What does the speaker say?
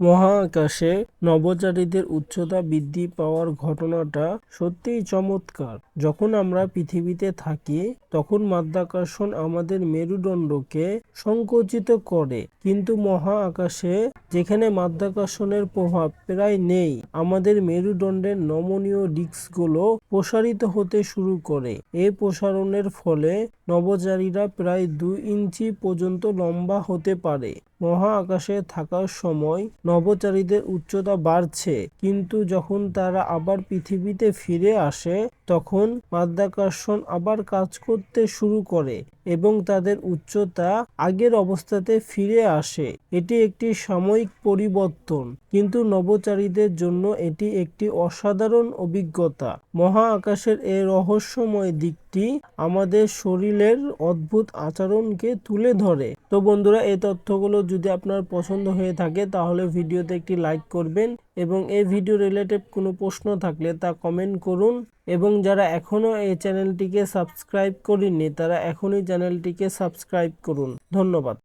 মহাকাশে নভোচারীদের উচ্চতা বৃদ্ধি পাওয়ার ঘটনাটা সত্যিই চমৎকার। যখন আমরা পৃথিবীতে থাকি, তখন মাধ্যাকর্ষণ আমাদের মেরুদণ্ডকে সংকুচিত করে। কিন্তু মহাকাশে যেখানে মাধ্যাকর্ষণের প্রভাব প্রায় নেই, আমাদের মেরুদণ্ডের নমনীয় ডিস্কগুলো প্রসারিত হতে শুরু করে। এই প্রসারণের ফলে নভোচারীরা প্রায় দুই ইঞ্চি পর্যন্ত লম্বা হতে পারে। মহাকাশে থাকার সময় নভোচারীদের উচ্চতা বাড়ছে। কিন্তু যখন তারা আবার পৃথিবীতে ফিরে আসে, তখন মাধ্যাকর্ষণ আবার কাজ করতে শুরু করে এবং তাদের উচ্চতা আগের অবস্থাতে ফিরে আসে। এটি একটি সাময়িক পরিবর্তন, কিন্তু নভোচারীদের জন্য এটি একটি অসাধারণ অভিজ্ঞতা। মহাকাশের এই রহস্যময় দিকটি আমাদের শরীরের অদ্ভুত আচরণকে তুলে ধরে। তো বন্ধুরা, এই তথ্যগুলো যদি আপনার পছন্দ হয়ে থাকে, তাহলে ভিডিওতে একটি লাইক করবেন এবং এই ভিডিও রিলেটেড কোনো প্রশ্ন থাকলে তা কমেন্ট করুন। এবং যারা এখনও এই চ্যানেলটিকে সাবস্ক্রাইব করেননি, তারা এখনই চ্যানেলটিকে সাবস্ক্রাইব করুন। ধন্যবাদ।